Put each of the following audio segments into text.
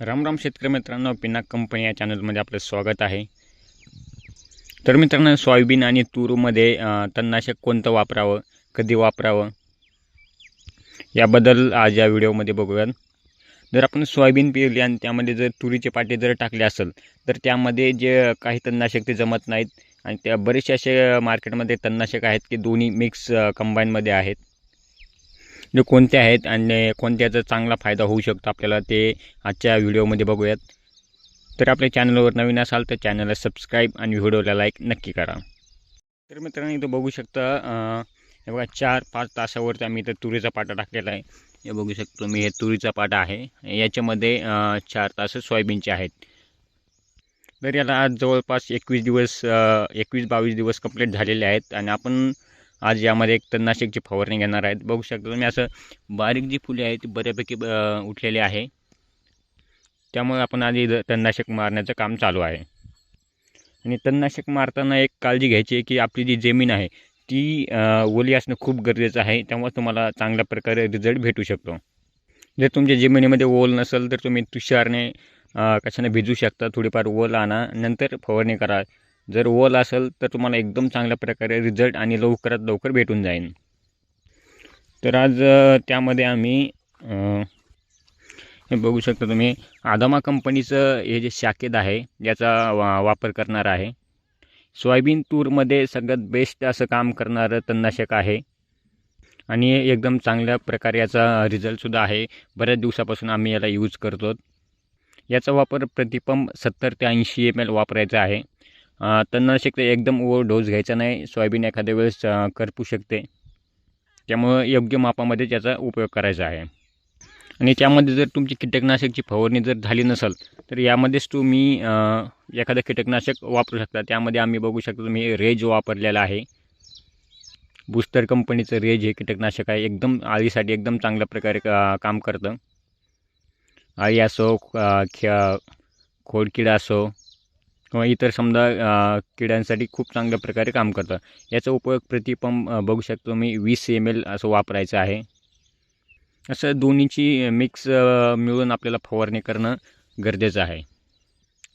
रामराम शेतकरी मित्रांनो पिनाक कंपनी या चॅनलमध्ये आपलं स्वागत आहे. तर मित्रांनो सोयाबीन आणि तूरमध्ये तणनाशक कोणतं वापरावं कधी वापरावं याबद्दल आज या व्हिडिओमध्ये बघूयात. जर आपण सोयाबीन पेरली आणि त्यामध्ये जर तुरीचे पाटे जर टाकले असेल तर त्यामध्ये जे काही तणनाशक ते जमत नाहीत आणि त्या बरेचसे असे मार्केटमध्ये तणनाशक आहेत की दोन्ही मिक्स कंबाईनमध्ये आहेत. जे कोणते आहेत आणि कोणत्याचा चांगला फायदा होऊ शकतो आपल्याला ते आजच्या व्हिडिओमध्ये बघूयात. तर आपल्या चॅनलवर नवीन असाल तर चॅनलला सबस्क्राईब आणि व्हिडिओला लाईक नक्की करा. तर मित्रांनो इथं बघू शकता हे बघा चार पाच तासावरती आम्ही इथं तुरीचा पाटा टाकलेला आहे. हे बघू शकतो मी हे तुरीचा पाटा आहे. याच्यामध्ये चार तास सोयाबीनचे आहेत. तर याला आज जवळपास एकवीस दिवस एकवीस बावीस दिवस कंप्लीट झालेले आहेत. आणि आपण आज यामध्ये एक तणनाशकची फवारणी घेणार आहेत. बघू शकता तुम्ही असं बारीक जी फुले आहेत ती बऱ्यापैकी उठलेली आहे. त्यामुळे आपण आधी इथं तणनाशक मारण्याचं काम चालू आहे. आणि तणनाशक मारताना एक काळजी घ्यायची आहे की आपली जी जमीन आहे ती ओली असणं खूप गरजेचं आहे. त्यामुळे तुम्हाला चांगल्या प्रकारे रिझल्ट भेटू शकतो. जर तुमच्या जमिनीमध्ये ओल नसेल तर तुम्ही तुषारने कशाने भिजू शकता. थोडीफार ओल आणा. नंतर फवारणी करा. जर ओल असेल तर तुम्हाला एकदम चांगल्या प्रकारे रिझल्ट आणि लवकरात लवकर भेटून जाईल. तर आज त्यामध्ये आम्ही हे बघू शकता तुम्ही आदामा कंपनीचं हे जे शाकेद आहे याचा वा वापर करणार आहे. सोयाबीन तूरमध्ये सगळ्यात बेस्ट असं काम करणारं तणनाशक आहे. आणि एकदम चांगल्या प्रकारे याचा रिझल्टसुद्धा आहे. बऱ्याच दिवसापासून आम्ही याला यूज करतो याचा वापर प्रतिपंप सत्तर ते ऐंशी एम एल वापरायचा आहे. तणनाशक तर एकदम ओव्हर डोस घ्यायचा नाही सोयाबीन एखाद्या वेळेस करपू शकते. त्यामुळं योग्य मापामध्ये त्याचा उपयोग करायचा आहे. आणि त्यामध्ये जर तुमची कीटकनाशकची फवारणी जर झाली नसेल तर यामध्येच तुम्ही एखादं कीटकनाशक वापरू शकता. त्यामध्ये आम्ही बघू शकतो तुम्ही रेज वापरलेला आहे. बूस्टर कंपनीचं रेज हे कीटकनाशक आहे. एकदम आळीसाठी एकदम चांगल्या प्रकारे का काम करतं. आळी असो अ, ख्या खोडकिडा असो किंवा इतर समजा किड्यांसाठी खूप चांगल्या प्रकारे काम करतं. याचा उपयोग प्रतिपंप बघू शकतो मी वीस एम एल असं वापरायचं आहे. असं दोन्हीची मिक्स मिळून आपल्याला फवारणी करणं गरजेचं आहे.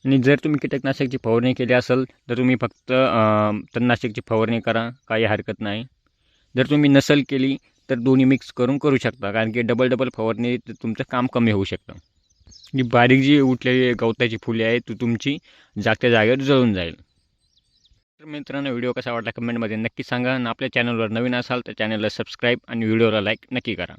आणि जर तुम्ही कीटकनाशकची फवारणी केली असेल तर तुम्ही फक्त तणनाशकाची तणनाशकची फवारणी करा काही हरकत नाही. जर तुम्ही नसल केली तर दोन्ही मिक्स करून करू शकता कारण की डबल डबल फवारणी तुमचं काम कमी होऊ शकतं. जी बारीक जी उठलेली गवताची फुले आहे ती तुमची जागत्या जागेवर जळून जाईल. तर मित्रांनो व्हिडिओ कसा वाटला कमेंटमध्ये नक्की सांगा आणि आपल्या चॅनलवर नवीन असाल तर चॅनलला सबस्क्राईब आणि व्हिडिओला लाईक नक्की करा.